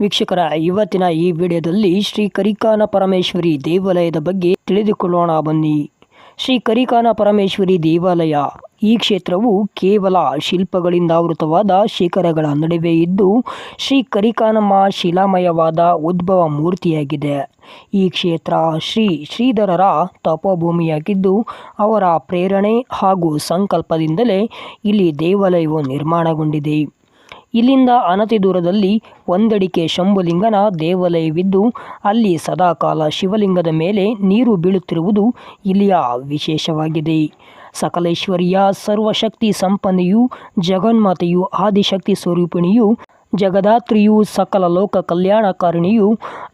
ವೀಕ್ಷಕರ, ಇವತ್ತಿನ ಈ ವಿಡಿಯೋದಲ್ಲಿ ಶ್ರೀ ಕರಿಕಾನ ಪರಮೇಶ್ವರಿ ದೇವಾಲಯದ ಬಗ್ಗೆ ತಿಳಿದುಕೊಳ್ಳೋಣ ಬನ್ನಿ. ಶ್ರೀ ಕರಿಕಾನ ಪರಮೇಶ್ವರಿ ದೇವಾಲಯ ಈ ಕ್ಷೇತ್ರವು ಕೇವಲ ಶಿಲ್ಪಗಳಿಂದ ಆವೃತವಾದ ಶಿಖರಗಳ ನಡುವೆ ಇದ್ದು, ಶ್ರೀ ಕರಿಕಾನಮ್ಮ ಶಿಲಾಮಯವಾದ ಉದ್ಭವ ಮೂರ್ತಿಯಾಗಿದೆ. ಈ ಕ್ಷೇತ್ರ ಶ್ರೀ ಶ್ರೀಧರರ ತಪೋಭೂಮಿಯಾಗಿದ್ದು, ಅವರ ಪ್ರೇರಣೆ ಹಾಗೂ ಸಂಕಲ್ಪದಿಂದಲೇ ಇಲ್ಲಿ ದೇವಾಲಯವು ನಿರ್ಮಾಣಗೊಂಡಿದೆ. ಇಲ್ಲಿಂದ ಅನತಿ ದೂರದಲ್ಲಿ ಒಂದಡಿಕೆ ಶಂಭುಲಿಂಗನ ದೇವಾಲಯವಿದ್ದು, ಅಲ್ಲಿ ಸದಾಕಾಲ ಶಿವಲಿಂಗದ ಮೇಲೆ ನೀರು ಬೀಳುತ್ತಿರುವುದು ಇಲ್ಲಿಯ ವಿಶೇಷವಾಗಿದೆ. ಸಕಲೇಶ್ವರಿಯ ಸರ್ವಶಕ್ತಿ ಸಂಪನ್ನೆಯು, ಜಗನ್ಮಾತೆಯು ಆದಿಶಕ್ತಿ ಸ್ವರೂಪಿಣಿಯು ಜಗದಾತ್ರಿಯು ಸಕಲ ಲೋಕ ಕಲ್ಯಾಣಕಾರಿಣಿಯು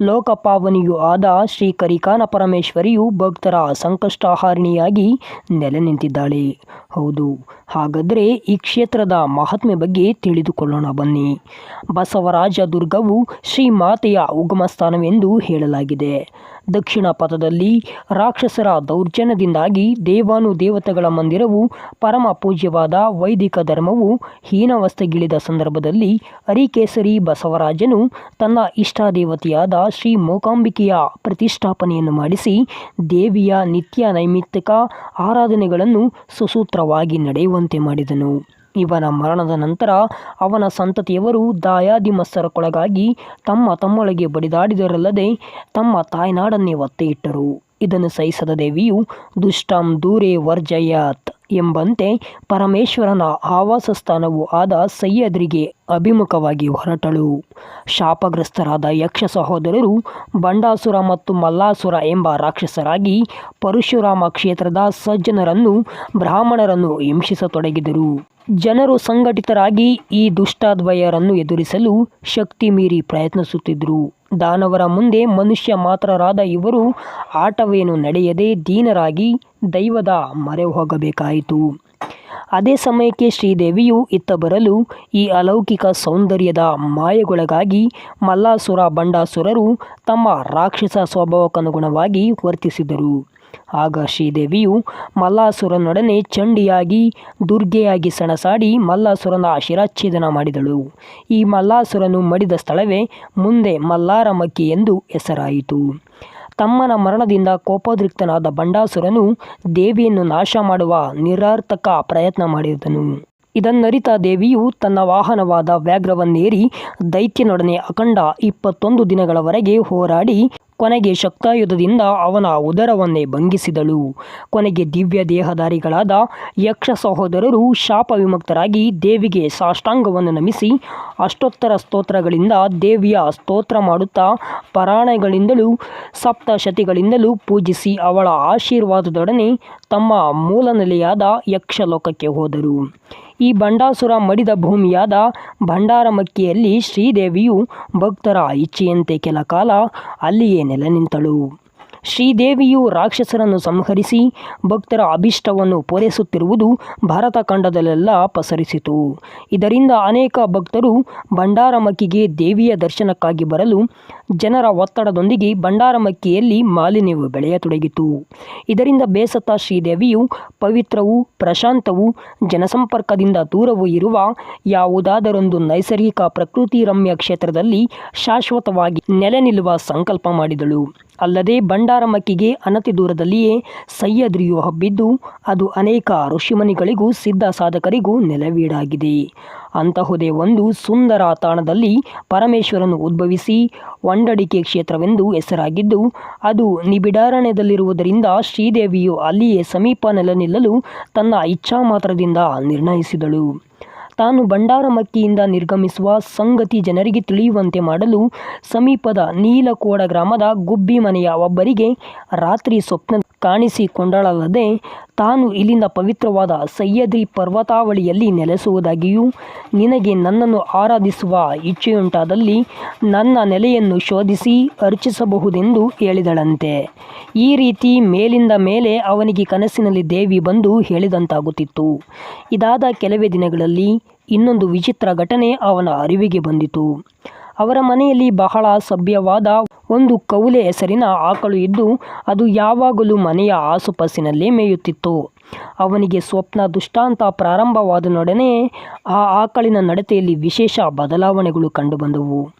ಲೋಕಪಾವನಿಯೂ ಆದ ಶ್ರೀ ಕರಿಕಾನ ಪರಮೇಶ್ವರಿಯು ಭಕ್ತರ ಸಂಕಷ್ಟಹಾರಿಣಿಯಾಗಿ ನೆಲೆ ನಿಂತಿದ್ದಾಳೆ ಹೌದು, ಹಾಗಾದರೆ ಈ ಕ್ಷೇತ್ರದ ಮಹಾತ್ಮೆ ಬಗ್ಗೆ ತಿಳಿದುಕೊಳ್ಳೋಣ ಬನ್ನಿ. ಬಸವರಾಜ ದುರ್ಗವು ಶ್ರೀ ಮಾತೆಯ ಉಗಮ ಸ್ಥಾನವೆಂದು ಹೇಳಲಾಗಿದೆ. ದಕ್ಷಿಣ ಪಥದಲ್ಲಿ ರಾಕ್ಷಸರ ದೌರ್ಜನ್ಯದಿಂದಾಗಿ ದೇವಾನು ದೇವತೆಗಳ ಮಂದಿರವು ಪರಮ ಪೂಜ್ಯವಾದ ವೈದಿಕ ಧರ್ಮವು ಹೀನವಸ್ಥೆಗಿಳಿದ ಸಂದರ್ಭದಲ್ಲಿ ಅರಿಕೇಸರಿ ಬಸವರಾಜನು ತನ್ನ ಇಷ್ಟಾದೇವತೆಯಾದ ಶ್ರೀ ಮೂಕಾಂಬಿಕೆಯ ಪ್ರತಿಷ್ಠಾಪನೆಯನ್ನು ಮಾಡಿಸಿ ದೇವಿಯ ನಿತ್ಯ ನೈಮಿತ್ತಿಕ ಆರಾಧನೆಗಳನ್ನು ಸುಸೂತ್ರವಾಗಿ ನಡೆಯುವಂತೆ ಮಾಡಿದನು. ಇವನ ಮರಣದ ನಂತರ ಅವನ ಸಂತತಿಯವರು ದಾಯಾದಿಮಸ್ಸರಕ್ಕೊಳಗಾಗಿ ತಮ್ಮ ತಮ್ಮೊಳಗೆ ಬಡಿದಾಡಿದರಲ್ಲದೆ ತಮ್ಮ ತಾಯ್ನಾಡನ್ನೇ ಒತ್ತೆ ಇಟ್ಟರು ಇದನ್ನು ಸಹಿಸದ ದೇವಿಯು, ದುಷ್ಟಂ ದೂರೇ ವರ್ಜಯಾತ್ ಎಂಬಂತೆ ಪರಮೇಶ್ವರನ ಆವಾಸ ಸ್ಥಾನವೂ ಆದ ಸಹ್ಯಾದ್ರಿಗೆ ಅಭಿಮುಖವಾಗಿ ಹೊರಟಳು. ಶಾಪಗ್ರಸ್ತರಾದ ಯಕ್ಷ ಸಹೋದರರು ಬಂಡಾಸುರ ಮತ್ತು ಮಲ್ಲಾಸುರ ಎಂಬ ರಾಕ್ಷಸರಾಗಿ ಪರಶುರಾಮ ಕ್ಷೇತ್ರದ ಸಜ್ಜನರನ್ನು, ಬ್ರಾಹ್ಮಣರನ್ನು ಹಿಂಸಿಸತೊಡಗಿದರು. ಜನರು ಸಂಘಟಿತರಾಗಿ ಈ ದುಷ್ಟಾದ್ವಯರನ್ನು ಎದುರಿಸಲು ಶಕ್ತಿ ಮೀರಿ ಪ್ರಯತ್ನಿಸುತ್ತಿದ್ದರು ದಾನವರ ಮುಂದೆ ಮನುಷ್ಯ ಮಾತ್ರರಾದ ಇವರು ಆಟವೇನು ನಡೆಯದೆ ದೀನರಾಗಿ ದೈವದ ಮೊರೆ ಹೋಗಬೇಕಾಯಿತು. ಅದೇ ಸಮಯಕ್ಕೆ ಶ್ರೀದೇವಿಯು ಇತ್ತ ಬರಲು ಈ ಅಲೌಕಿಕ ಸೌಂದರ್ಯದ ಮಾಯೆಗೊಳಗಾಗಿ ಮಲ್ಲಾಸುರ ಬಂಡಾಸುರರು ತಮ್ಮ ರಾಕ್ಷಸ ಸ್ವಭಾವಕ್ಕನುಗುಣವಾಗಿ ವರ್ತಿಸಿದರು. ಆಗ ಶ್ರೀದೇವಿಯು ಮಲ್ಲಾಸುರನೊಡನೆ ಚಂಡಿಯಾಗಿ, ದುರ್ಗೆಯಾಗಿ ಸಣಸಾಡಿ ಮಲ್ಲಾಸುರನ ಶಿರಚ್ಛೇದನ ಮಾಡಿದಳು. ಈ ಮಲ್ಲಾಸುರನು ಮಡಿದ ಸ್ಥಳವೇ ಮುಂದೆ ಮಲ್ಲಾರಮಕ್ಕಿ ಎಂದು ಹೆಸರಾಯಿತು. ತಮ್ಮನ ಮರಣದಿಂದ ಕೋಪೋದ್ರಿಕ್ತನಾದ ಬಂಡಾಸುರನು ದೇವಿಯನ್ನು ನಾಶ ಮಾಡುವ ನಿರರ್ಥಕ ಪ್ರಯತ್ನ ಮಾಡಿದನು. ಇದನ್ನರಿತ ದೇವಿಯು ತನ್ನ ವಾಹನವಾದ ವ್ಯಾಘ್ರವನ್ನೇರಿ ದೈತ್ಯನೊಡನೆ ಅಖಂಡ ಇಪ್ಪತ್ತೊಂದು ದಿನಗಳವರೆಗೆ ಹೋರಾಡಿ ಕೊನೆಗೆ ಶಕ್ತಾಯುಧದಿಂದ ಅವನ ಉದರವನ್ನೇ ಭಂಗಿಸಿದಳು. ಕೊನೆಗೆ ದಿವ್ಯ ದೇಹಧಾರಿಗಳಾದ ಯಕ್ಷ ಸಹೋದರರು ಶಾಪ ವಿಮುಕ್ತರಾಗಿ ದೇವಿಗೆ ಸಾಷ್ಟಾಂಗವನ್ನು ನಮಿಸಿ ಅಷ್ಟೋತ್ತರ ಸ್ತೋತ್ರಗಳಿಂದ ದೇವಿಯ ಸ್ತೋತ್ರ ಮಾಡುತ್ತಾ ಪರಾಣಗಳಿಂದಲೂ ಸಪ್ತಶತಿಗಳಿಂದಲೂ ಪೂಜಿಸಿ ಅವಳ ಆಶೀರ್ವಾದದೊಡನೆ ತಮ್ಮ ಮೂಲ ನೆಲೆಯಾದ ಯಕ್ಷಲೋಕಕ್ಕೆ ಹೋದರು. ಈ ಬಂಡಾಸುರ ಮಡಿದ ಭೂಮಿಯಾದ ಭಂಡಾರಮಕ್ಕಿಯಲ್ಲಿ ಶ್ರೀದೇವಿಯು ಭಕ್ತರ ಇಚ್ಛೆಯಂತೆ ಕೆಲ ಕಾಲ ಅಲ್ಲಿಯೇ ನೆಲೆ ನಿಂತಳು. ಶ್ರೀದೇವಿಯು ರಾಕ್ಷಸರನ್ನು ಸಂಹರಿಸಿ ಭಕ್ತರ ಅಭಿಷ್ಟವನ್ನು ಪೂರೈಸುತ್ತಿರುವುದು ಭಾರತ ಖಂಡದಲ್ಲೆಲ್ಲ ಪಸರಿಸಿತು. ಇದರಿಂದ ಅನೇಕ ಭಕ್ತರು ಭಂಡಾರಮಕ್ಕಿಗೆ ದೇವಿಯ ದರ್ಶನಕ್ಕಾಗಿ ಬರಲು ಜನರ ಒತ್ತಡದೊಂದಿಗೆ ಭಂಡಾರಮಕ್ಕಿಯಲ್ಲಿ ಮಾಲಿನ್ಯವು ಬೆಳೆಯತೊಡಗಿತು. ಇದರಿಂದ ಬೇಸತ್ತ ಶ್ರೀದೇವಿಯು ಪವಿತ್ರವೂ ಪ್ರಶಾಂತವೂ ಜನಸಂಪರ್ಕದಿಂದ ದೂರವೂ ಇರುವ ಯಾವುದಾದರೊಂದು ನೈಸರ್ಗಿಕ ಪ್ರಕೃತಿ ರಮ್ಯ ಕ್ಷೇತ್ರದಲ್ಲಿ ಶಾಶ್ವತವಾಗಿ ನೆಲೆ ನಿಲ್ಲುವ ಸಂಕಲ್ಪ ಮಾಡಿದಳು. ಅಲ್ಲದೆ ಭಂಡಾರಮಕ್ಕಿಗೆ ಅನತಿ ದೂರದಲ್ಲಿಯೇ ಸಹ್ಯಾದ್ರಿಯು ಹಬ್ಬಿದ್ದು, ಅದು ಅನೇಕ ಋಷಿಮನಿಗಳಿಗೂ ಸಿದ್ಧ ಸಾಧಕರಿಗೂ ನೆಲವೀಡಾಗಿದೆ. ಅಂತಹುದೇ ಒಂದು ಸುಂದರ ತಾಣದಲ್ಲಿ ಪರಮೇಶ್ವರನು ಉದ್ಭವಿಸಿ ಒಂಡಡಿಕೆ ಕ್ಷೇತ್ರವೆಂದು ಹೆಸರಾಗಿದ್ದು, ಅದು ನಿಬಿಡಾರಣ್ಯದಲ್ಲಿರುವುದರಿಂದ ಶ್ರೀದೇವಿಯು ಅಲ್ಲಿಯೇ ಸಮೀಪ ನೆಲೆ ನಿಲ್ಲಲು ತನ್ನ ಇಚ್ಛಾ ಮಾತ್ರದಿಂದ ನಿರ್ಣಯಿಸಿದಳು. ತಾನು ಭಂಡಾರಮಕ್ಕಿಯಿಂದ ನಿರ್ಗಮಿಸುವ ಸಂಗತಿ ಜನರಿಗೆ ತಿಳಿಯುವಂತೆ ಮಾಡಲು ಸಮೀಪದ ನೀಲಕೋಡ ಗ್ರಾಮದ ಗುಬ್ಬಿ ಮನೆಯ ಒಬ್ಬರಿಗೆ ರಾತ್ರಿ ಸ್ವಪ್ನ ಕಾಣಿಸಿಕೊಂಡಳಲ್ಲದೆ ತಾನು ಇಲ್ಲಿಂದ ಪವಿತ್ರವಾದ ಸಹ್ಯಾದ್ರಿ ಪರ್ವತಾವಳಿಯಲ್ಲಿ ನೆಲೆಸುವುದಾಗಿಯೂ ನಿನಗೆ ನನ್ನನ್ನು ಆರಾಧಿಸುವ ಇಚ್ಛೆಯುಂಟಾದಲ್ಲಿ ನನ್ನ ನೆಲೆಯನ್ನು ಶೋಧಿಸಿ ಅರ್ಚಿಸಬಹುದೆಂದು ಹೇಳಿದಳಂತೆ. ಈ ರೀತಿ ಮೇಲಿಂದ ಮೇಲೆ ಅವನಿಗೆ ಕನಸಿನಲ್ಲಿ ದೇವಿ ಬಂದು ಹೇಳಿದಂತಾಗುತ್ತಿತ್ತು. ಇದಾದ ಕೆಲವೇ ದಿನಗಳಲ್ಲಿ ಇನ್ನೊಂದು ವಿಚಿತ್ರ ಘಟನೆ ಅವನ ಅರಿವಿಗೆ ಬಂದಿತು. ಅವರ ಮನೆಯಲ್ಲಿ ಬಹಳ ಸಭ್ಯವಾದ ಒಂದು ಕೌಲೆ ಹೆಸರಿನ ಆಕಳು ಇದ್ದು, ಅದು ಯಾವಾಗಲೂ ಮನೆಯ ಆಸುಪಾಸಿನಲ್ಲೇ ಮೇಯುತ್ತಿತ್ತು. ಅವನಿಗೆ ಸ್ವಪ್ನ, ದುಷ್ಟಾಂತ ಪ್ರಾರಂಭವಾದನೊಡನೆ ಆ ಆಕಳಿನ ನಡತೆಯಲ್ಲಿ ವಿಶೇಷ ಬದಲಾವಣೆಗಳು ಕಂಡುಬಂದವು.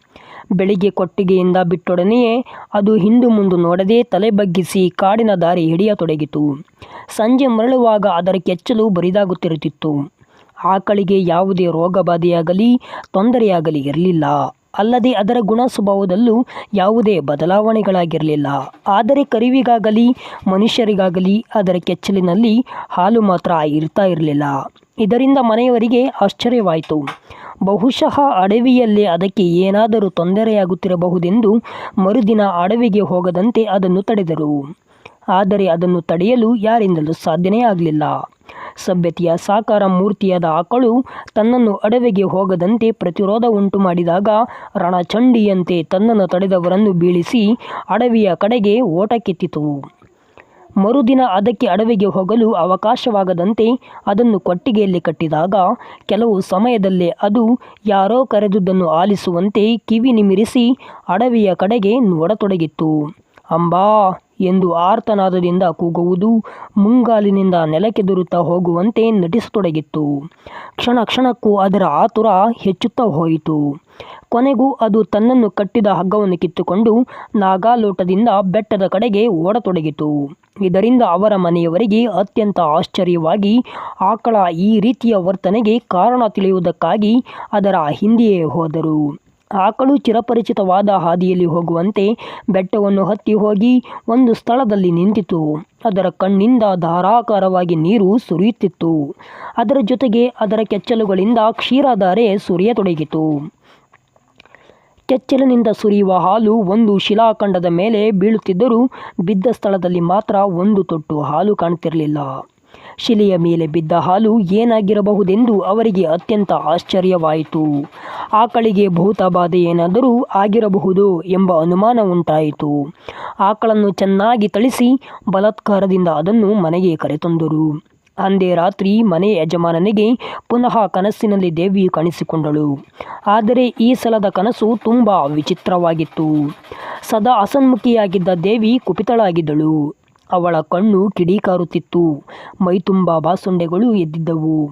ಬೆಳಿಗ್ಗೆ ಕೊಟ್ಟಿಗೆಯಿಂದ ಬಿಟ್ಟೊಡನೆಯೇ ಅದು ಹಿಂದು ಮುಂದು ನೋಡದೆ ತಲೆ ಬಗ್ಗಿಸಿ ಕಾಡಿನ ದಾರಿ ಹಿಡಿಯತೊಡಗಿತು. ಸಂಜೆ ಮರಳುವಾಗ ಅದರ ಕೆಚ್ಚಲು ಬರಿದಾಗುತ್ತಿರುತ್ತಿತ್ತು. ಆಕಳಿಗೆ ಯಾವುದೇ ರೋಗಬಾಧೆಯಾಗಲಿ ತೊಂದರೆಯಾಗಲಿ ಇರಲಿಲ್ಲ. ಅಲ್ಲದೆ ಅದರ ಗುಣ ಸ್ವಭಾವದಲ್ಲೂ ಯಾವುದೇ ಬದಲಾವಣೆಗಳಾಗಿರಲಿಲ್ಲ. ಆದರೆ ಕರಿವಿಗಾಗಲಿ, ಮನುಷ್ಯರಿಗಾಗಲಿ ಅದರ ಕೆಚ್ಚಲಿನಲ್ಲಿ ಹಾಲು ಮಾತ್ರ ಇರ್ತಾ ಇರಲಿಲ್ಲ. ಇದರಿಂದ ಮನೆಯವರಿಗೆ ಆಶ್ಚರ್ಯವಾಯಿತು. ಬಹುಶಃ ಅಡವಿಯಲ್ಲಿ ಅದಕ್ಕೆ ಏನಾದರೂ ತೊಂದರೆಯಾಗುತ್ತಿರಬಹುದೆಂದು ಮರುದಿನ ಅಡವಿಗೆ ಹೋಗದಂತೆ ಅದನ್ನು ತಡೆದರು. ಆದರೆ ಅದನ್ನು ತಡೆಯಲು ಯಾರಿಂದಲೂ ಸಾಧ್ಯನೇ ಆಗಲಿಲ್ಲ. ಸಭ್ಯತೆಯ ಸಾಕಾರ ಮೂರ್ತಿಯಾದ ಆಕಳು ತನ್ನನ್ನು ಅಡವೆಗೆ ಹೋಗದಂತೆ ಪ್ರತಿರೋಧ ಉಂಟು ಮಾಡಿದಾಗ ರಣಚಂಡಿಯಂತೆ ತನ್ನನ್ನು ತಡೆದವರನ್ನು ಬೀಳಿಸಿ ಅಡವಿಯ ಕಡೆಗೆ ಓಟಕ್ಕೆತ್ತಿತು. ಮರುದಿನ ಅದಕ್ಕೆ ಅಡವಿಗೆ ಹೋಗಲು ಅವಕಾಶವಾಗದಂತೆ ಅದನ್ನು ಕೊಟ್ಟಿಗೆಯಲ್ಲಿ ಕಟ್ಟಿದಾಗ ಕೆಲವು ಸಮಯದಲ್ಲೇ ಅದು ಯಾರೋ ಕರೆದುದನ್ನು ಆಲಿಸುವಂತೆ ಕಿವಿ ನಿಮಿರಿಸಿ ಅಡವಿಯ ಕಡೆಗೆ ನೋಡತೊಡಗಿತ್ತು ಅಂಬಾ! ಎಂದು ಆರ್ತನಾದದಿಂದ ಕೂಗುವುದು ಮುಂಗಾಲಿನಿಂದ ನೆಲಕ್ಕೆದುರುತ್ತಾ ಹೋಗುವಂತೆ ನಟಿಸತೊಡಗಿತ್ತು. ಕ್ಷಣ ಕ್ಷಣಕ್ಕೂ ಅದರ ಆತುರ ಹೆಚ್ಚುತ್ತಾ ಹೋಯಿತು. ಕೊನೆಗೂ ಅದು ತನ್ನನ್ನು ಕಟ್ಟಿದ ಹಗ್ಗವನ್ನು ಕಿತ್ತುಕೊಂಡು ನಾಗಾಲೋಟದಿಂದ ಬೆಟ್ಟದ ಕಡೆಗೆ ಓಡತೊಡಗಿತು. ಇದರಿಂದ ಅವರ ಮನೆಯವರಿಗೆ ಅತ್ಯಂತ ಆಶ್ಚರ್ಯವಾಗಿ ಆಕಳ ಈ ರೀತಿಯ ವರ್ತನೆಗೆ ಕಾರಣ ತಿಳಿಯುವುದಕ್ಕಾಗಿ ಅದರ ಹಿಂದೆಯೇ ಹೋದರು. ಆಕಳು ಚಿರಪರಿಚಿತವಾದ ಹಾದಿಯಲ್ಲಿ ಹೋಗುವಂತೆ ಬೆಟ್ಟವನ್ನು ಹತ್ತಿ ಹೋಗಿ ಒಂದು ಸ್ಥಳದಲ್ಲಿ ನಿಂತಿತು. ಅದರ ಕಣ್ಣಿಂದ ಧಾರಾಕಾರವಾಗಿ ನೀರು ಸುರಿಯುತ್ತಿತ್ತು. ಅದರ ಜೊತೆಗೆ ಅದರ ಕೆಚ್ಚಲುಗಳಿಂದ ಕ್ಷೀರಧಾರೆ ಸುರಿಯತೊಡಗಿತು. ಕೆಚ್ಚಲಿನಿಂದ ಸುರಿಯುವ ಹಾಲು ಒಂದು ಶಿಲಾಖಂಡದ ಮೇಲೆ ಬೀಳುತ್ತಿದ್ದರೂ ಬಿದ್ದ ಸ್ಥಳದಲ್ಲಿ ಮಾತ್ರ ಒಂದು ತೊಟ್ಟು ಹಾಲು ಕಾಣುತ್ತಿರಲಿಲ್ಲ ಶಿಲೆಯ ಮೇಲೆ ಬಿದ್ದ ಹಾಲು ಏನಾಗಿರಬಹುದೆಂದು ಅವರಿಗೆ ಅತ್ಯಂತ ಆಶ್ಚರ್ಯವಾಯಿತು. ಆಕಳಿಗೆ ಭೂತ ಬಾಧೆ ಏನಾದರೂ ಆಗಿರಬಹುದು ಎಂಬ ಅನುಮಾನ ಉಂಟಾಯಿತು. ಆಕಳನ್ನು ಚೆನ್ನಾಗಿ ಥಳಿಸಿ ಬಲಾತ್ಕಾರದಿಂದ ಅದನ್ನು ಮನೆಗೆ ಕರೆತಂದರು. ಅಂದೇ ರಾತ್ರಿ ಮನೆ ಯಜಮಾನನಿಗೆ ಪುನಃ ಕನಸಿನಲ್ಲಿ ದೇವಿ ಕಾಣಿಸಿಕೊಂಡಳು. ಆದರೆ ಈ ಸಲದ ಕನಸು ತುಂಬ ವಿಚಿತ್ರವಾಗಿತ್ತು. ಸದಾ ಅಸನ್ಮುಖಿಯಾಗಿದ್ದ ದೇವಿ ಕುಪಿತಳಾಗಿದ್ದಳು. ಅವಳ ಕಣ್ಣು ಕಿಡಿಕಾರುತ್ತಿತ್ತು. ಮೈತುಂಬ ಬಾಸುಂಡೆಗಳು ಎದ್ದಿದ್ದವು.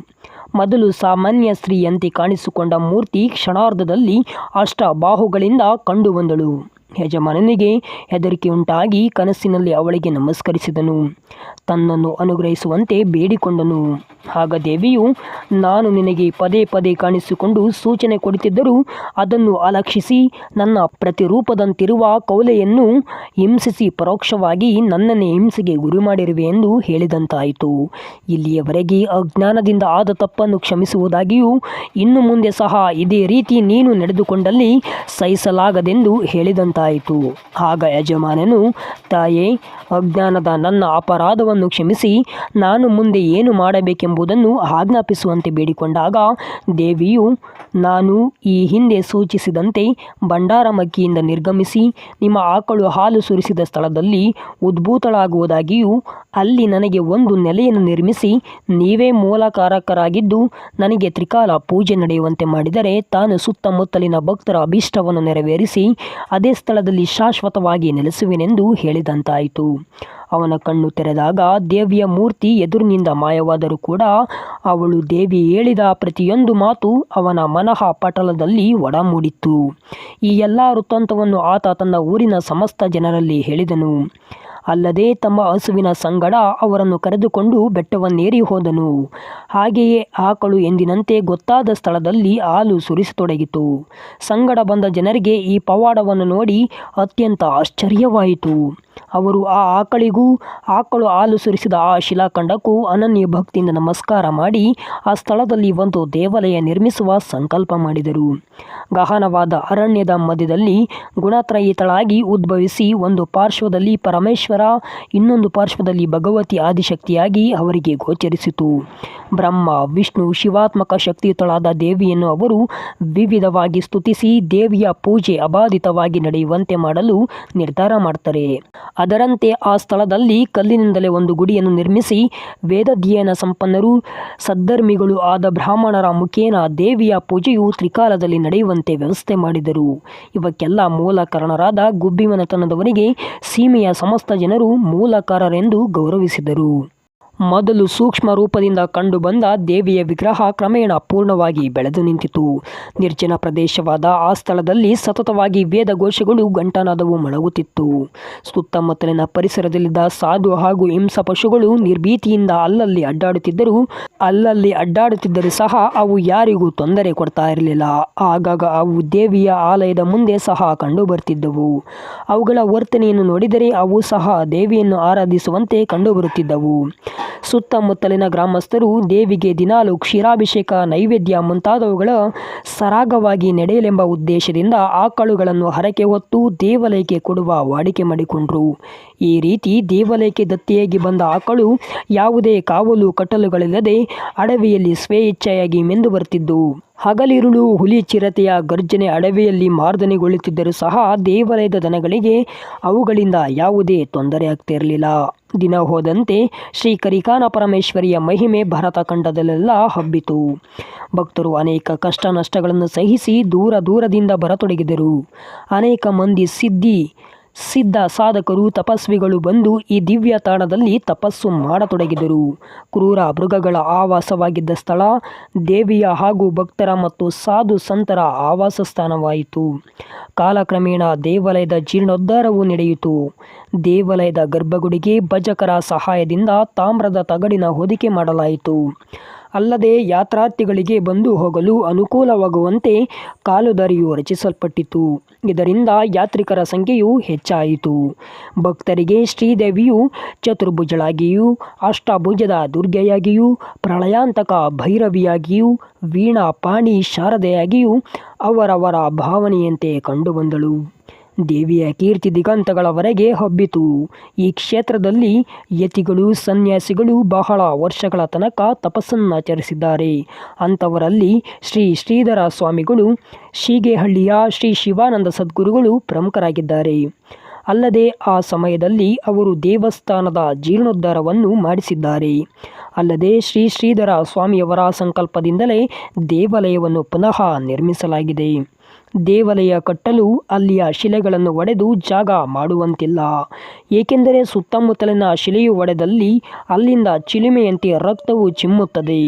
ಮೊದಲು ಸಾಮಾನ್ಯ ಸ್ತ್ರೀಯಂತೆ ಕಾಣಿಸಿಕೊಂಡ ಮೂರ್ತಿ ಕ್ಷಣಾರ್ಧದಲ್ಲಿ ಅಷ್ಟ ಬಾಹುಗಳಿಂದ ಕಂಡುಬಂದಳು. ಯಜಮಾನನಿಗೆ ಹೆದರಿಕೆಯುಂಟಾಗಿ ಕನಸಿನಲ್ಲಿ ಅವಳಿಗೆ ನಮಸ್ಕರಿಸಿದನು. ತನ್ನನ್ನು ಅನುಗ್ರಹಿಸುವಂತೆ ಬೇಡಿಕೊಂಡನು. ಆಗ ದೇವಿಯು, ನಾನು ನಿನಗೆ ಪದೇ ಪದೇ ಕಾಣಿಸಿಕೊಂಡು ಸೂಚನೆ ಕೊಡುತ್ತಿದ್ದರೂ ಅದನ್ನು ಅಲಕ್ಷಿಸಿ ನನ್ನ ಪ್ರತಿರೂಪದಂತಿರುವ ಕೌಲೆಯನ್ನು ಹಿಂಸಿಸಿ ಪರೋಕ್ಷವಾಗಿ ನನ್ನನ್ನೇ ಹಿಂಸೆಗೆ ಗುರಿ ಮಾಡಿರುವೆ ಎಂದು ಹೇಳಿದಂತಾಯಿತು. ಇಲ್ಲಿಯವರೆಗೆ ಅಜ್ಞಾನದಿಂದ ಆದ ತಪ್ಪನ್ನು ಕ್ಷಮಿಸುವುದಾಗಿಯೂ, ಇನ್ನು ಮುಂದೆ ಸಹ ಇದೇ ರೀತಿ ನೀನು ನಡೆದುಕೊಂಡಲ್ಲಿ ಸಹಿಸಲಾಗದೆಂದು ಹೇಳಿದಂತಾಯಿತು. ಆಗ ಯಜಮಾನನು, ತಾಯೇ, ಅಜ್ಞಾನದ ನನ್ನ ಅಪರಾಧವನ್ನು ಕ್ಷಮಿಸಿ, ನಾನು ಮುಂದೆ ಏನು ಮಾಡಬೇಕೆಂಬುದನ್ನು ಆಜ್ಞಾಪಿಸುವಂತೆ ಬೇಡಿಕೊಂಡಾಗ ದೇವಿಯು, ನಾನು ಈ ಹಿಂದೆ ಸೂಚಿಸಿದಂತೆ ಭಂಡಾರಮಕ್ಕಿಯಿಂದ ನಿರ್ಗಮಿಸಿ ನಿಮ್ಮ ಆಕಳು ಹಾಲು ಸುರಿಸಿದ ಸ್ಥಳದಲ್ಲಿ ಉದ್ಭೂತಳಾಗುವುದಾಗಿಯೂ, ಅಲ್ಲಿ ನನಗೆ ಒಂದು ನೆಲೆಯನ್ನು ನಿರ್ಮಿಸಿ ನೀವೇ ಮೂಲಕಾರಕರಾಗಿದ್ದು ನನಗೆ ತ್ರಿಕಾಲ ಪೂಜೆ ನಡೆಯುವಂತೆ ಮಾಡಿದರೆ ತಾನು ಸುತ್ತಮುತ್ತಲಿನ ಭಕ್ತರ ಅಭೀಷ್ಟವನ್ನು ನೆರವೇರಿಸಿ ಅದೇ ಸ್ಥಳದಲ್ಲಿ ಶಾಶ್ವತವಾಗಿ ನೆಲೆಸುವೆನೆಂದು ಹೇಳಿದಂತಾಯಿತು. ಅವನ ಕಣ್ಣು ತೆರೆದಾಗ ದೇವಿಯ ಮೂರ್ತಿ ಎದುರಿನಿಂದ ಮಾಯವಾದರೂ ಕೂಡ ಅವಳು ದೇವಿ ಹೇಳಿದ ಪ್ರತಿಯೊಂದು ಮಾತು ಅವನ ಮನಃ ಪಟಲದಲ್ಲಿ ಒಡಮೂಡಿತ್ತು. ಈ ಎಲ್ಲ ವೃತ್ತಾಂತವನ್ನು ಆತ ತನ್ನ ಊರಿನ ಸಮಸ್ತ ಜನರಲ್ಲಿ ಹೇಳಿದನು. ಅಲ್ಲದೆ ತಮ್ಮ ಹಸುವಿನ ಸಂಗಡ ಅವರನ್ನು ಕರೆದುಕೊಂಡು ಬೆಟ್ಟವನ್ನೇರಿ ಹೋದನು. ಹಾಗೆಯೇ ಆಕಳು ಎಂದಿನಂತೆ ಗೊತ್ತಾದ ಸ್ಥಳದಲ್ಲಿ ಹಾಲು ಸುರಿಸತೊಡಗಿತು. ಸಂಗಡ ಬಂದ ಜನರಿಗೆ ಈ ಪವಾಡವನ್ನು ನೋಡಿ ಅತ್ಯಂತ ಆಶ್ಚರ್ಯವಾಯಿತು. ಅವರು ಆ ಆಕಳಿಗೂ, ಆಕಳು ಹಾಲು ಸುರಿಸಿದ ಆ ಶಿಲಾಖಂಡಕ್ಕೂ ಅನನ್ಯ ಭಕ್ತಿಯಿಂದ ನಮಸ್ಕಾರ ಮಾಡಿ ಆ ಸ್ಥಳದಲ್ಲಿ ಒಂದು ದೇವಾಲಯ ನಿರ್ಮಿಸುವ ಸಂಕಲ್ಪ ಮಾಡಿದರು. ಗಹನವಾದ ಅರಣ್ಯದ ಮಧ್ಯದಲ್ಲಿ ಗುಣತ್ರಯಿತಳಾಗಿ ಉದ್ಭವಿಸಿ ಒಂದು ಪಾರ್ಶ್ವದಲ್ಲಿ ಪರಮೇಶ್ವರ, ಇನ್ನೊಂದು ಪಾರ್ಶ್ವದಲ್ಲಿ ಭಗವತಿ ಆದಿಶಕ್ತಿಯಾಗಿ ಅವರಿಗೆ ಗೋಚರಿಸಿತು. ಬ್ರಹ್ಮ, ವಿಷ್ಣು, ಶಿವಾತ್ಮಕ ಶಕ್ತಿಯುತಳಾದ ದೇವಿಯನ್ನು ಅವರು ವಿವಿಧವಾಗಿ ಸ್ತುತಿಸಿ ದೇವಿಯ ಪೂಜೆ ಅಬಾಧಿತವಾಗಿ ನಡೆಯುವಂತೆ ಮಾಡಲು ನಿರ್ಧಾರ ಮಾಡ್ತಾರೆ. ಅದರಂತೆ ಆ ಸ್ಥಳದಲ್ಲಿ ಕಲ್ಲಿನಿಂದಲೇ ಒಂದು ಗುಡಿಯನ್ನು ನಿರ್ಮಿಸಿ ವೇದಾಧ್ಯಯನ ಸಂಪನ್ನರು, ಸದ್ಧರ್ಮಿಗಳು ಆದ ಬ್ರಾಹ್ಮಣರ ಮುಖೇನ ದೇವಿಯ ಪೂಜೆಯು ತ್ರಿಕಾಲದಲ್ಲಿ ನಡೆಯುವಂತೆ ವ್ಯವಸ್ಥೆ ಮಾಡಿದರು. ಇವಕ್ಕೆಲ್ಲ ಮೂಲ ಕಾರಣರಾದ ಗುಬ್ಬಿಮನೆತನದವರಿಗೆ ಸೀಮೆಯ ಸಮಸ್ತ ಜನರು ಮೂಲಕಾರರೆಂದು ಗೌರವಿಸಿದರು. ಮೊದಲು ಸೂಕ್ಷ್ಮ ರೂಪದಿಂದ ಕಂಡುಬಂದ ದೇವಿಯ ವಿಗ್ರಹ ಕ್ರಮೇಣ ಪೂರ್ಣವಾಗಿ ಬೆಳೆದು ನಿಂತಿತು. ನಿರ್ಜನ ಪ್ರದೇಶವಾದ ಆ ಸ್ಥಳದಲ್ಲಿ ಸತತವಾಗಿ ವೇದ ಘೋಷಗಳು ಗಂಟನಾದವು ಮೊಳಗುತ್ತಿತ್ತು. ಸುತ್ತಮುತ್ತಲಿನ ಪರಿಸರದಲ್ಲಿದ್ದ ಸಾಧು ಹಾಗೂ ಹಿಂಸ ಪಶುಗಳು ನಿರ್ಭೀತಿಯಿಂದ ಅಲ್ಲಲ್ಲಿ ಅಡ್ಡಾಡುತ್ತಿದ್ದರು, ಅಲ್ಲಲ್ಲಿ ಅಡ್ಡಾಡುತ್ತಿದ್ದರೂ ಸಹ ಅವು ಯಾರಿಗೂ ತೊಂದರೆ ಕೊಡ್ತಾ ಇರಲಿಲ್ಲ. ಆಗಾಗ ಅವು ದೇವಿಯ ಆಲಯದ ಮುಂದೆ ಸಹ ಕಂಡು ಬರ್ತಿದ್ದವು. ಅವುಗಳ ವರ್ತನೆಯನ್ನು ನೋಡಿದರೆ ಅವು ಸಹ ದೇವಿಯನ್ನು ಆರಾಧಿಸುವಂತೆ ಕಂಡುಬರುತ್ತಿದ್ದವು ಸುತ್ತಮುತ್ತಲಿನ ಗ್ರಾಮಸ್ಥರು ದೇವಿಗೆ ದಿನಾಲು ಕ್ಷೀರಾಭಿಷೇಕ, ನೈವೇದ್ಯ ಮುಂತಾದವುಗಳ ಸರಾಗವಾಗಿ ನಡೆಯಲೆಂಬ ಉದ್ದೇಶದಿಂದ ಆಕಳುಗಳನ್ನು ಹರಕೆ ಹೊತ್ತು ದೇವಾಲಯಕ್ಕೆ ಕೊಡುವ ವಾಡಿಕೆ ಮಾಡಿಕೊಂಡ್ರು. ಈ ರೀತಿ ದೇವಾಲಯಕ್ಕೆ ದತ್ತಿಯಾಗಿ ಬಂದ ಆಕಳು ಯಾವುದೇ ಕಾವಲು ಕಟ್ಟಲುಗಳಿಲ್ಲದೆ ಅಡವಿಯಲ್ಲಿ ಸ್ವೇಚ್ಛೆಯಾಗಿ ಮೆಂದು ಬರ್ತಿದ್ದು ಹಗಲಿರುಳು ಹುಲಿ ಚಿರತೆಯ ಗರ್ಜನೆ ಅಡವಿಯಲ್ಲಿ ಮಾರ್ದನೆಗೊಳ್ಳುತ್ತಿದ್ದರೂ ಸಹ ದೇವಾಲಯದ ದನಗಳಿಗೆ ಅವುಗಳಿಂದ ಯಾವುದೇ ತೊಂದರೆ ಆಗ್ತಿರಲಿಲ್ಲ ದಿನ ಹೋದಂತೆ ಶ್ರೀ ಕರಿಕಾನ ಪರಮೇಶ್ವರಿಯ ಮಹಿಮೆ ಭರತ ಖಂಡದಲ್ಲೆಲ್ಲ ಹಬ್ಬಿತು. ಭಕ್ತರು ಅನೇಕ ಕಷ್ಟ ನಷ್ಟಗಳನ್ನು ಸಹಿಸಿ ದೂರ ದೂರದಿಂದ ಬರತೊಡಗಿದರು. ಅನೇಕ ಮಂದಿ ಸಿದ್ಧಿ ಸಿದ್ಧ ಸಾಧಕರು ತಪಸ್ವಿಗಳು ಬಂದು ಈ ದಿವ್ಯ ತಾಣದಲ್ಲಿ ತಪಸ್ಸು ಮಾಡತೊಡಗಿದರು. ಕ್ರೂರ ಮೃಗಗಳ ಆವಾಸವಾಗಿದ್ದ ಸ್ಥಳ, ದೇವಿಯ ಹಾಗೂ ಭಕ್ತರ ಮತ್ತು ಸಾಧು ಸಂತರ ಆವಾಸ ಸ್ಥಾನವಾಯಿತು ಕಾಲಕ್ರಮೇಣ ದೇವಾಲಯದ ಜೀರ್ಣೋದ್ಧಾರವು ನಡೆಯಿತು. ದೇವಾಲಯದ ಗರ್ಭಗುಡಿಗೆ ಭಜಕರ ಸಹಾಯದಿಂದ ತಾಮ್ರದ ತಗಡಿನ ಹೊದಿಕೆ ಮಾಡಲಾಯಿತು. ಅಲ್ಲದೆ ಯಾತ್ರಾರ್ಥಿಗಳಿಗೆ ಬಂದು ಹೋಗಲು ಅನುಕೂಲವಾಗುವಂತೆ ಕಾಲುದಾರಿಯು ರಚಿಸಲ್ಪಟ್ಟಿತು. ಇದರಿಂದ ಯಾತ್ರಿಕರ ಸಂಖ್ಯೆಯು ಹೆಚ್ಚಾಯಿತು. ಭಕ್ತರಿಗೆ ಶ್ರೀದೇವಿಯು ಚತುರ್ಭುಜಳಾಗಿಯೂ, ಅಷ್ಟಭುಜದ ದುರ್ಗೆಯಾಗಿಯೂ, ಪ್ರಳಯಾಂತಕ ಭೈರವಿಯಾಗಿಯೂ ವೀಣಾ ಪಾಣಿ ಶಾರದೆಯಾಗಿಯೂ ಅವರವರ ಭಾವನೆಯಂತೆ ಕಂಡುಬಂದಳು. ದೇವಿಯ ಕೀರ್ತಿ ದಿಗಂತಗಳವರೆಗೆ ಹಬ್ಬಿತು. ಈ ಕ್ಷೇತ್ರದಲ್ಲಿ ಯತಿಗಳು, ಸನ್ಯಾಸಿಗಳು ಬಹಳ ವರ್ಷಗಳ ತನಕ ತಪಸ್ಸನ್ನಾಚರಿಸಿದ್ದಾರೆ. ಅಂಥವರಲ್ಲಿ ಶ್ರೀ ಶ್ರೀಧರ ಸ್ವಾಮಿಗಳು ಶೀಗೆಹಳ್ಳಿಯ ಶ್ರೀ ಶಿವಾನಂದ ಸದ್ಗುರುಗಳು ಪ್ರಮುಖರಾಗಿದ್ದಾರೆ. ಅಲ್ಲದೆ ಆ ಸಮಯದಲ್ಲಿ ಅವರು ದೇವಸ್ಥಾನದ ಜೀರ್ಣೋದ್ಧಾರವನ್ನು ಮಾಡಿಸಿದ್ದಾರೆ. ಅಲ್ಲದೆ ಶ್ರೀ ಶ್ರೀಧರ ಸ್ವಾಮಿಯವರ ಸಂಕಲ್ಪದಿಂದಲೇ ದೇವಾಲಯವನ್ನು ಪುನಃ ನಿರ್ಮಿಸಲಾಗಿದೆ. ದೇವಾಲಯ ಕಟ್ಟಲು ಅಲ್ಲಿಯ ಶಿಲೆಗಳನ್ನು ಒಡೆದು ಜಾಗ ಮಾಡುವಂತಿಲ್ಲ. ಏಕೆಂದರೆ ಸುತ್ತಮುತ್ತಲಿನ ಶಿಲೆಯು ಒಡೆದಲ್ಲಿ ಅಲ್ಲಿಂದ ಚಿಲುಮೆಯಂತೆ ರಕ್ತವು ಚಿಮ್ಮುತ್ತದೆ.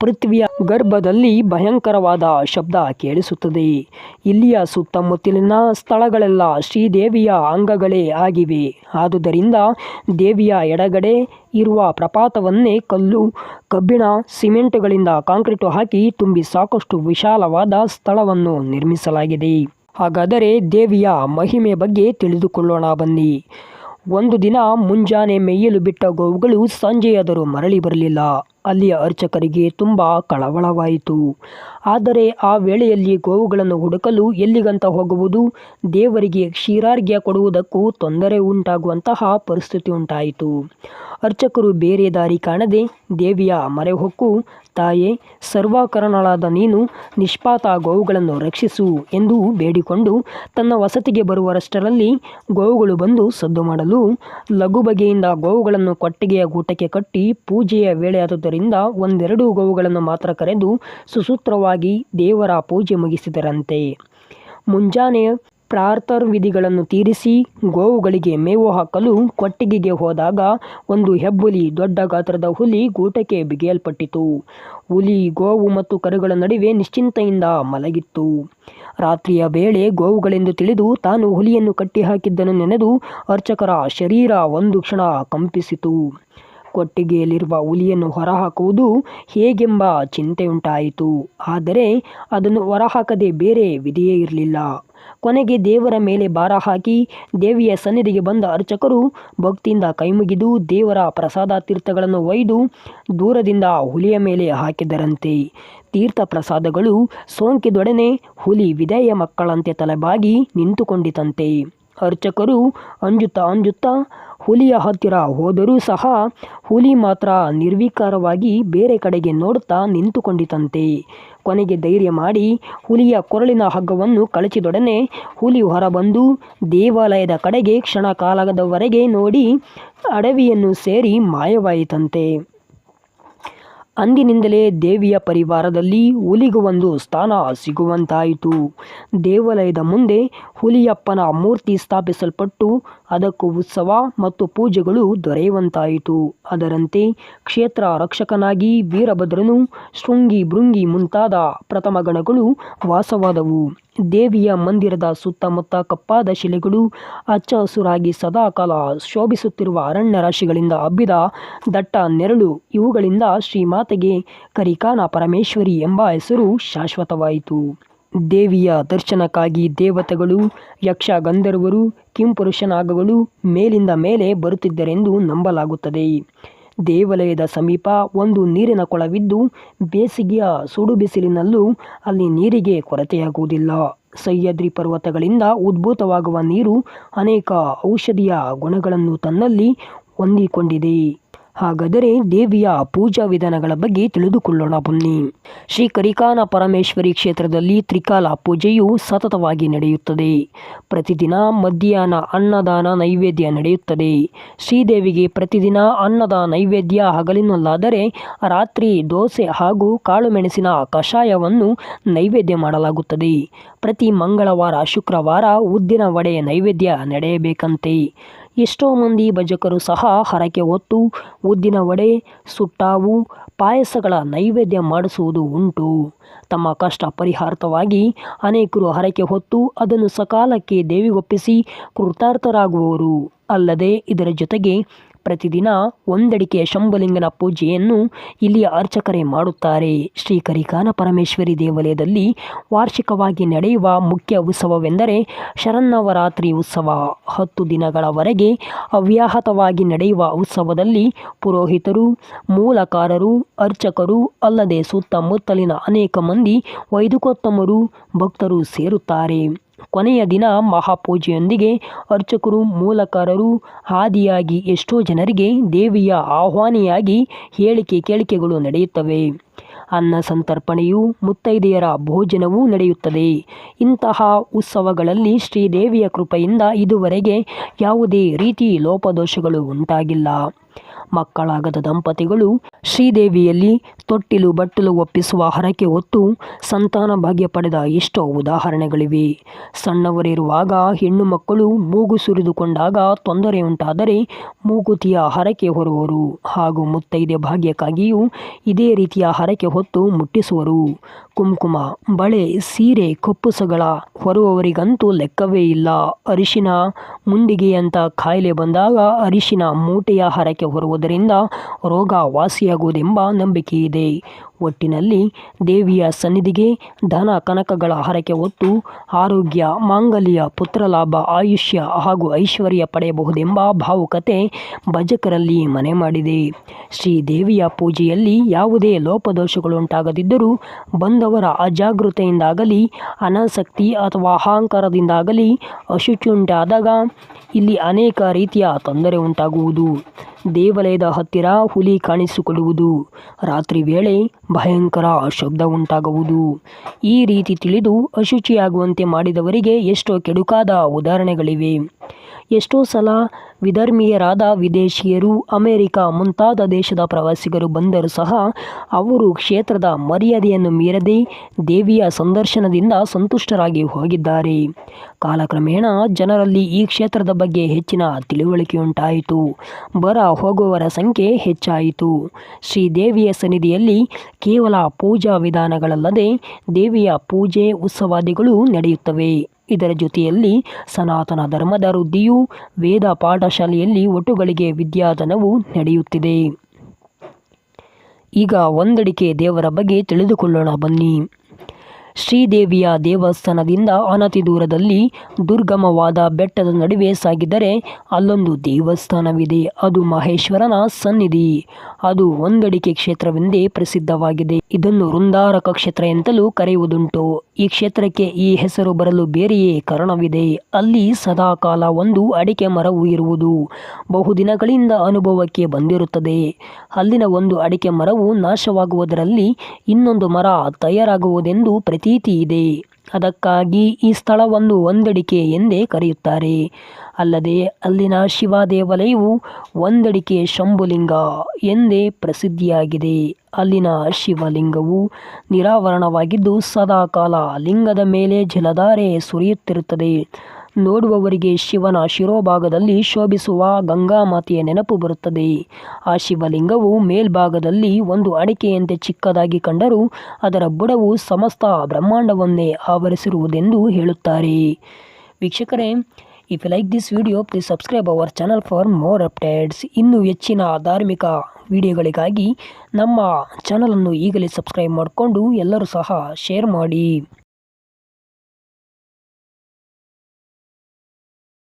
ಪೃಥ್ವಿಯ ಗರ್ಭದಲ್ಲಿ ಭಯಂಕರವಾದ ಶಬ್ದ ಕೇಳಿಸುತ್ತದೆ. ಇಲ್ಲಿಯ ಸುತ್ತಮುತ್ತಲಿನ ಸ್ಥಳಗಳೆಲ್ಲ ಶ್ರೀದೇವಿಯ ಅಂಗಗಳೇ ಆಗಿವೆ. ಆದುದರಿಂದ ದೇವಿಯ ಎಡಗಡೆ ಇರುವ ಪ್ರಪಾತವನ್ನೇ ಕಲ್ಲು, ಕಬ್ಬಿಣ, ಸಿಮೆಂಟ್ಗಳಿಂದ ಕಾಂಕ್ರೀಟು ಹಾಕಿ ತುಂಬಿ ಸಾಕಷ್ಟು ವಿಶಾಲವಾದ ಸ್ಥಳವನ್ನು ನಿರ್ಮಿಸಲಾಗಿದೆ. ಹಾಗಾದರೆ ದೇವಿಯ ಮಹಿಮೆ ಬಗ್ಗೆ ತಿಳಿದುಕೊಳ್ಳೋಣ ಬನ್ನಿ. ಒಂದು ದಿನ ಮುಂಜಾನೆ ಮೇಯಲು ಬಿಟ್ಟ ಗೋವುಗಳು ಸಂಜೆಯಾದರೂ ಮರಳಿ ಬರಲಿಲ್ಲ. ಅಲ್ಲಿಯ ಅರ್ಚಕರಿಗೆ ತುಂಬ ಕಳವಳವಾಯಿತು. ಆದರೆ ಆ ವೇಳೆಯಲ್ಲಿ ಗೋವುಗಳನ್ನು ಹುಡುಕಲು ಎಲ್ಲಿಗಂತ ಹೋಗುವುದು? ದೇವರಿಗೆ ಕ್ಷೀರಾರ್ಘ್ಯ ಕೊಡುವುದಕ್ಕೂ ತೊಂದರೆ ಉಂಟಾಗುವಂತಹ ಪರಿಸ್ಥಿತಿ ಉಂಟಾಯಿತು. ಅರ್ಚಕರು ಬೇರೆ ದಾರಿ ಕಾಣದೆ ದೇವಿಯ ಮರೆಹೊಕ್ಕು, ತಾಯೇ, ಸರ್ವಾಕರಣಳಾದ ನೀನು ನಿಷ್ಪಾತ ಗೋವುಗಳನ್ನು ರಕ್ಷಿಸು ಎಂದು ಬೇಡಿಕೊಂಡು ತನ್ನ ವಸತಿಗೆ ಬರುವರಷ್ಟರಲ್ಲಿ ಗೋವುಗಳು ಬಂದು ಸದ್ದು ಮಾಡಲು ಲಘು ಬಗೆಯಿಂದ ಗೋವುಗಳನ್ನು ಕೊಟ್ಟಿಗೆಯ ಗೂಟಕ್ಕೆ ಕಟ್ಟಿ ಪೂಜೆಯ ವೇಳೆಯಾದುದರಿಂದ ಒಂದೆರಡು ಗೋವುಗಳನ್ನು ಮಾತ್ರ ಕರೆದು ಸುಸೂತ್ರವಾಗಿ ದೇವರ ಪೂಜೆ ಮುಗಿಸಿದರಂತೆ. ಮುಂಜಾನೆ ಪ್ರಾರ್ಥರ್ ವಿಧಿಗಳನ್ನು ತೀರಿಸಿ ಗೋವುಗಳಿಗೆ ಮೇವು ಹಾಕಲು ಕೊಟ್ಟಿಗೆಗೆ ಹೋದಾಗ ಒಂದು ಹೆಬ್ಬುಲಿ ದೊಡ್ಡ ಗಾತ್ರದ ಹುಲಿ ಗೂಟಕ್ಕೆ ಬಿಗಿಯಲ್ಪಟ್ಟಿತು. ಹುಲಿ, ಗೋವು ಮತ್ತು ಕರುಗಳ ನಡುವೆ ನಿಶ್ಚಿಂತೆಯಿಂದ ಮಲಗಿತ್ತು. ರಾತ್ರಿಯ ವೇಳೆ ಗೋವುಗಳೆಂದು ತಿಳಿದು ತಾನು ಹುಲಿಯನ್ನು ಕಟ್ಟಿಹಾಕಿದ್ದನ್ನು ನೆನೆದು ಅರ್ಚಕರ ಶರೀರ ಒಂದು ಕ್ಷಣ ಕಂಪಿಸಿತು. ಕೊಟ್ಟಿಗೆಯಲ್ಲಿರುವ ಹುಲಿಯನ್ನು ಹೊರಹಾಕುವುದು ಹೇಗೆಂಬ ಚಿಂತೆಯುಂಟಾಯಿತು. ಆದರೆ ಅದನ್ನು ಹೊರಹಾಕದೆ ಬೇರೆ ವಿಧಿಯೇ ಇರಲಿಲ್ಲ. ಕೊನೆಗೆ ದೇವರ ಮೇಲೆ ಭಾರ ಹಾಕಿ ದೇವಿಯ ಸನ್ನಿಧಿಗೆ ಬಂದ ಅರ್ಚಕರು ಭಕ್ತಿಯಿಂದ ಕೈಮುಗಿದು ದೇವರ ಪ್ರಸಾದ ತೀರ್ಥಗಳನ್ನು ಒಯ್ದು ದೂರದಿಂದ ಹುಲಿಯ ಮೇಲೆ ಹಾಕಿದರಂತೆ. ತೀರ್ಥ ಪ್ರಸಾದಗಳು ಸೋಂಕಿದೊಡನೆ ಹುಲಿ ವಿಧೇಯ ಮಕ್ಕಳಂತೆ ತಲೆಬಾಗಿ ನಿಂತುಕೊಂಡಿತಂತೆ. ಅರ್ಚಕರು ಅಂಜುತ್ತಾ ಅಂಜುತ್ತಾ ಹುಲಿಯ ಹತ್ತಿರ ಹೋದರೂ ಸಹ ಹುಲಿ ಮಾತ್ರ ನಿರ್ವಿಕಾರವಾಗಿ ಬೇರೆ ಕಡೆಗೆ ನೋಡುತ್ತಾ ನಿಂತುಕೊಂಡಿತಂತೆ. ಕೊನೆಗೆ ಧೈರ್ಯ ಮಾಡಿ ಹುಲಿಯ ಕೊರಳಿನ ಹಗ್ಗವನ್ನು ಕಳಚಿದೊಡನೆ ಹುಲಿ ಹೊರಬಂದು ದೇವಾಲಯದ ಕಡೆಗೆ ಕ್ಷಣ ಕಾಲದವರೆಗೆ ನೋಡಿ ಅಡವಿಯನ್ನು ಸೇರಿ ಮಾಯವಾಯಿತಂತೆ. ಅಂದಿನಿಂದಲೇ ದೇವಿಯ ಪರಿವಾರದಲ್ಲಿ ಹುಲಿಗೂ ಒಂದು ಸ್ಥಾನ ಸಿಗುವಂತಾಯಿತು. ದೇವಾಲಯದ ಮುಂದೆ ಹುಲಿಯಪ್ಪನ ಮೂರ್ತಿ ಸ್ಥಾಪಿಸಲ್ಪಟ್ಟು ಅದಕ್ಕೂ ಉತ್ಸವ ಮತ್ತು ಪೂಜೆಗಳು ದೊರೆಯುವಂತಾಯಿತು. ಅದರಂತೆ ಕ್ಷೇತ್ರ ರಕ್ಷಕನಾಗಿ ವೀರಭದ್ರನು ಶೃಂಗಿ ಭೃಂಗಿ ಮುಂತಾದ ಪ್ರಥಮ ಗಣಗಳು ವಾಸವಾದವು. ದೇವಿಯ ಮಂದಿರದ ಸುತ್ತಮುತ್ತ ಕಪ್ಪಾದ ಶಿಲೆಗಳು ಹಚ್ಚ ಹಸುರಾಗಿ ಸದಾಕಾಲ ಶೋಭಿಸುತ್ತಿರುವ ಅರಣ್ಯ ರಾಶಿಗಳಿಂದ ಹಬ್ಬಿದ ದಟ್ಟ ನೆರಳು ಇವುಗಳಿಂದ ಶ್ರೀಮಾತೆಗೆ ಕರಿಕಾನ ಪರಮೇಶ್ವರಿ ಎಂಬ ಹೆಸರು ಶಾಶ್ವತವಾಯಿತು. ದೇವಿಯ ದರ್ಶನಕ್ಕಾಗಿ ದೇವತೆಗಳು ಯಕ್ಷ ಗಂಧರ್ವರು ಕಿಂಪುರುಷನಾಗಗಳು ಮೇಲಿಂದ ಮೇಲೆ ಬರುತ್ತಿದ್ದರೆಂದು ನಂಬಲಾಗುತ್ತದೆ. ದೇವಾಲಯದ ಸಮೀಪ ಒಂದು ನೀರಿನ ಕೊಳವಿದ್ದು, ಬೇಸಿಗೆಯ ಸುಡು ಬಿಸಿಲಿನಲ್ಲೂ ಅಲ್ಲಿ ನೀರಿಗೆ ಕೊರತೆಯಾಗುವುದಿಲ್ಲ. ಸಹ್ಯಾದ್ರಿ ಪರ್ವತಗಳಿಂದ ಉದ್ಭೂತವಾಗುವ ನೀರು ಅನೇಕ ಔಷಧೀಯ ಗುಣಗಳನ್ನು ತನ್ನಲ್ಲಿ ಹೊಂದಿಕೊಂಡಿದೆ. ಹಾಗಾದರೆ ದೇವಿಯ ಪೂಜಾ ವಿಧಾನಗಳ ಬಗ್ಗೆ ತಿಳಿದುಕೊಳ್ಳೋಣ ಬನ್ನಿ. ಶ್ರೀ ಕರಿಕಾನ ಪರಮೇಶ್ವರಿ ಕ್ಷೇತ್ರದಲ್ಲಿ ತ್ರಿಕಾಲ ಪೂಜೆಯು ಸತತವಾಗಿ ನಡೆಯುತ್ತದೆ. ಪ್ರತಿದಿನ ಮಧ್ಯಾಹ್ನ ಅನ್ನದಾನ ನೈವೇದ್ಯ ನಡೆಯುತ್ತದೆ. ಶ್ರೀದೇವಿಗೆ ಪ್ರತಿದಿನ ಅನ್ನದ ನೈವೇದ್ಯ ಹಗಲಿನಲ್ಲಾದರೆ ರಾತ್ರಿ ದೋಸೆ ಹಾಗೂ ಕಾಳುಮೆಣಸಿನ ಕಷಾಯವನ್ನು ನೈವೇದ್ಯ ಮಾಡಲಾಗುತ್ತದೆ. ಪ್ರತಿ ಮಂಗಳವಾರ, ಶುಕ್ರವಾರ ಉದ್ದಿನ ವಡೆ ನೈವೇದ್ಯ ನಡೆಯಬೇಕಂತೆ. ಎಷ್ಟೋ ಮಂದಿ ಭಜಕರು ಸಹ ಹರಕೆ ಹೊತ್ತು ಉದ್ದಿನ ವಡೆ, ಸುಟ್ಟಾವು, ಪಾಯಸಗಳ ನೈವೇದ್ಯ ಮಾಡಿಸುವುದು ಉಂಟು. ತಮ್ಮ ಕಷ್ಟ ಪರಿಹಾರ್ಥವಾಗಿ ಅನೇಕರು ಹರಕೆ ಹೊತ್ತು ಅದನ್ನು ಸಕಾಲಕ್ಕೆ ದೇವಿಗೊಪ್ಪಿಸಿ ಕೃತಾರ್ಥರಾಗುವವರು ಅಲ್ಲದೆ ಇದರ ಜೊತೆಗೆ ಪ್ರತಿದಿನ ಒಂದಡಿಕೆ ಶಂಭಲಿಂಗನ ಪೂಜೆಯನ್ನು ಇಲ್ಲಿಯ ಅರ್ಚಕರೇ ಮಾಡುತ್ತಾರೆ. ಶ್ರೀ ಕರಿಕಾನ ಪರಮೇಶ್ವರಿ ದೇವಾಲಯದಲ್ಲಿ ವಾರ್ಷಿಕವಾಗಿ ನಡೆಯುವ ಮುಖ್ಯ ಉತ್ಸವವೆಂದರೆ ಶರನ್ನವರಾತ್ರಿ ಉತ್ಸವ. ಹತ್ತು ದಿನಗಳವರೆಗೆ ಅವ್ಯಾಹತವಾಗಿ ನಡೆಯುವ ಉತ್ಸವದಲ್ಲಿ ಪುರೋಹಿತರು, ಮೂಲಕಾರರು, ಅರ್ಚಕರು ಅಲ್ಲದೆ ಸುತ್ತಮುತ್ತಲಿನ ಅನೇಕ ಮಂದಿ ವೈದಿಕೋತ್ತಮರು, ಭಕ್ತರು ಸೇರುತ್ತಾರೆ. ಕೊನೆಯ ದಿನ ಮಹಾಪೂಜೆಯೊಂದಿಗೆ ಅರ್ಚಕರು, ಮೂಲಕಾರರು, ಹಾದಿಯಾಗಿ ಎಷ್ಟೋ ಜನರಿಗೆ ದೇವಿಯ ಆಹ್ವಾನಿಯಾಗಿ ಹೇಳಿಕೆ ಕೇಳಿಕೆಗಳು ನಡೆಯುತ್ತವೆ. ಅನ್ನ ಸಂತರ್ಪಣೆಯು ಮುತ್ತೈದೆಯರ ಭೋಜನವೂ ನಡೆಯುತ್ತದೆ. ಇಂತಹ ಉತ್ಸವಗಳಲ್ಲಿ ಶ್ರೀದೇವಿಯ ಕೃಪೆಯಿಂದ ಇದುವರೆಗೆ ಯಾವುದೇ ರೀತಿ ಲೋಪದೋಷಗಳು ಉಂಟಾಗಿಲ್ಲ. ಮಕ್ಕಳಾಗದ ದಂಪತಿಗಳು ಶ್ರೀದೇವಿಯಲ್ಲಿ ತೊಟ್ಟಿಲು ಬಟ್ಟಲು ಒಪ್ಪಿಸುವ ಹರಕೆ ಹೊತ್ತು ಸಂತಾನ ಭಾಗ್ಯ ಪಡೆದ ಎಷ್ಟೋ ಉದಾಹರಣೆಗಳಿವೆ. ಸಣ್ಣವರಿರುವಾಗ ಹೆಣ್ಣು ಮಕ್ಕಳು ಮೂಗು ಸುರಿದುಕೊಂಡಾಗ ತೊಂದರೆ ಉಂಟಾದರೆ ಮೂಗುತಿಯ ಹರಕೆ ಹೊರುವರು. ಹಾಗೂ ಮುತ್ತೈದೆ ಭಾಗ್ಯಕ್ಕಾಗಿಯೂ ಇದೇ ರೀತಿಯ ಹರಕೆ ಹೊತ್ತು ಮುಟ್ಟಿಸುವರು. ಕುಂಕುಮ, ಬಳೆ, ಸೀರೆ, ಕಪ್ಪುಸಗಳ ಹೊರುವವರಿಗಂತೂ ಲೆಕ್ಕವೇ ಇಲ್ಲ. ಅರಿಶಿನ, ಮುಂಡಿಗೆಯಂತ ಕಾಯಿಲೆ ಬಂದಾಗ ಅರಿಶಿನ ಮೂಟೆಯ ಹರಕೆ ಹೊರುವುದರಿಂದ ರೋಗ ವಾಸಿಯಾಗುವುದೆಂಬ ನಂಬಿಕೆ ಇದೆ. ಒಟ್ಟಿನಲ್ಲಿ ದೇವಿಯ ಸನ್ನಿಧಿಗೆ ಧನ ಕನಕಗಳ ಹರಕೆ ಹೊತ್ತು ಆರೋಗ್ಯ, ಮಾಂಗಲ್ಯ, ಪುತ್ರಲಾಭ, ಆಯುಷ್ಯ ಹಾಗೂ ಐಶ್ವರ್ಯ ಪಡೆಯಬಹುದೆಂಬ ಭಾವುಕತೆ ಭಜಕರಲ್ಲಿ ಮನೆ ಮಾಡಿದೆ. ಶ್ರೀ ದೇವಿಯ ಪೂಜೆಯಲ್ಲಿ ಯಾವುದೇ ಲೋಪದೋಷಗಳುಂಟಾಗದಿದ್ದರೂ ಬಂದವರ ಅಜಾಗೃತೆಯಿಂದಾಗಲಿ, ಅನಾಸಕ್ತಿ ಅಥವಾ ಅಹಂಕಾರದಿಂದಾಗಲಿ ಅಶುಚಿ ಉಂಟಾದಾಗ ಇಲ್ಲಿ ಅನೇಕ ರೀತಿಯ ತೊಂದರೆ ಉಂಟಾಗುವುದು. ದೇವಾಲಯದ ಹತ್ತಿರ ಹುಲಿ ಕಾಣಿಸಿಕೊಳ್ಳುವುದು. ರಾತ್ರಿ ವೇಳೆ ಭಯಂಕರ ಶಬ್ದ ಉಂಟಾಗುವುದು. ಈ ರೀತಿ ತಿಳಿದು ಅಶುಚಿಯಾಗುವಂತೆ ಮಾಡಿದವರಿಗೆ ಎಷ್ಟೋ ಕೆಡುಕಾದ ಉದಾಹರಣೆಗಳಿವೆ. ಎಷ್ಟೋ ಸಲ ವಿಧರ್ಮೀಯರಾದ ವಿದೇಶಿಯರು, ಅಮೆರಿಕ ಮುಂತಾದ ದೇಶದ ಪ್ರವಾಸಿಗರು ಬಂದರೂ ಸಹ ಅವರು ಕ್ಷೇತ್ರದ ಮರ್ಯಾದೆಯನ್ನು ಮೀರದೆ ದೇವಿಯ ಸಂದರ್ಶನದಿಂದ ಸಂತುಷ್ಟರಾಗಿ ಹೋಗಿದ್ದಾರೆ. ಕಾಲಕ್ರಮೇಣ ಜನರಲ್ಲಿ ಈ ಕ್ಷೇತ್ರದ ಬಗ್ಗೆ ಹೆಚ್ಚಿನ ತಿಳುವಳಿಕೆಯುಂಟಾಯಿತು. ಬರ ಹೋಗುವವರ ಸಂಖ್ಯೆ ಹೆಚ್ಚಾಯಿತು. ಶ್ರೀ ದೇವಿಯ ಸನ್ನಿಧಿಯಲ್ಲಿ ಕೇವಲ ಪೂಜಾ ವಿಧಾನಗಳಲ್ಲದೆ ದೇವಿಯ ಪೂಜೆ, ಉತ್ಸವಾದಿಗಳು ನಡೆಯುತ್ತವೆ. ಇದರ ಜೊತೆಯಲ್ಲಿ ಸನಾತನ ಧರ್ಮದ ವೃದ್ಧಿಯು ವೇದ ಪಾಠಶಾಲೆಯಲ್ಲಿ ಒಟ್ಟುಗಳಿಗೆ ವಿದ್ಯಾದನವು ನಡೆಯುತ್ತಿದೆ. ಈಗ ಒಂದಡಿಕೆ ದೇವರ ಬಗ್ಗೆ ತಿಳಿದುಕೊಳ್ಳೋಣ ಬನ್ನಿ. ಶ್ರೀದೇವಿಯ ದೇವಸ್ಥಾನದಿಂದ ಅನತಿ ದೂರದಲ್ಲಿ ದುರ್ಗಮವಾದ ಬೆಟ್ಟದ ನಡುವೆ ಸಾಗಿದರೆ ಅಲ್ಲೊಂದು ದೇವಸ್ಥಾನವಿದೆ. ಅದು ಮಹೇಶ್ವರನ ಸನ್ನಿಧಿ. ಅದು ಒಂದಡಿಕೆ ಕ್ಷೇತ್ರವೆಂದೇ ಪ್ರಸಿದ್ಧವಾಗಿದೆ. ಇದನ್ನು ವೃಂದಾರಕ ಕ್ಷೇತ್ರ ಎಂತಲೂ ಕರೆಯುವುದುಂಟು. ಈ ಕ್ಷೇತ್ರಕ್ಕೆ ಈ ಹೆಸರು ಬರಲು ಬೇರೆಯೇ ಕಾರಣವಿದೆ. ಅಲ್ಲಿ ಸದಾಕಾಲ ಒಂದು ಅಡಿಕೆ ಮರವು ಇರುವುದು. ಬಹುದಿನಗಳಿಂದ ಅನುಭವಕ್ಕೆ ಬಂದಿರುತ್ತದೆ. ಅಲ್ಲಿನ ಒಂದು ಅಡಿಕೆ ಮರವು ನಾಶವಾಗುವುದರಲ್ಲಿ ಇನ್ನೊಂದು ಮರ ತಯಾರಾಗುವುದೆಂದು ಪ್ರತೀತಿ ಇದೆ ಅದಕ್ಕಾಗಿ ಈ ಸ್ಥಳವನ್ನು ಒಂದಡಿಕೆ ಎಂದೇ ಕರೆಯುತ್ತಾರೆ. ಅಲ್ಲದೆ ಅಲ್ಲಿನ ಶಿವ ದೇವಾಲಯವು ಒಂದಡಿಕೆ ಶಂಭುಲಿಂಗ ಎಂದೇ ಪ್ರಸಿದ್ಧಿಯಾಗಿದೆ. ಅಲ್ಲಿನ ಶಿವಲಿಂಗವು ನಿರಾವರಣವಾಗಿದ್ದು ಸದಾಕಾಲ ಲಿಂಗದ ಮೇಲೆ ಜಲಧಾರೆ ಸುರಿಯುತ್ತಿರುತ್ತದೆ. ನೋಡುವವರಿಗೆ ಶಿವನ ಶಿರೋಭಾಗದಲ್ಲಿ ಶೋಭಿಸುವ ಗಂಗಾಮಾತೆಯ ನೆನಪು ಬರುತ್ತದೆ. ಆ ಶಿವಲಿಂಗವು ಮೇಲ್ಭಾಗದಲ್ಲಿ ಒಂದು ಅಡಿಕೆಯಂತೆ ಚಿಕ್ಕದಾಗಿ ಕಂಡರೂ ಅದರ ಬುಡವು ಸಮಸ್ತ ಬ್ರಹ್ಮಾಂಡವನ್ನೇ ಆವರಿಸಿರುವುದೆಂದು ಹೇಳುತ್ತಾರೆ. ವೀಕ್ಷಕರೇ if you like this video please subscribe our channel for more updates ಇನ್ನೂ ಹೆಚ್ಚಿನ ಧಾರ್ಮಿಕ ವಿಡಿಯೋಗಳಿಗಾಗಿ ನಮ್ಮ ಚಾನಲನ್ನು ಈಗಲೇ ಸಬ್ಸ್ಕ್ರೈಬ್ ಮಾಡಿಕೊಂಡು ಎಲ್ಲರೂ ಸಹ ಶೇರ್ ಮಾಡಿ.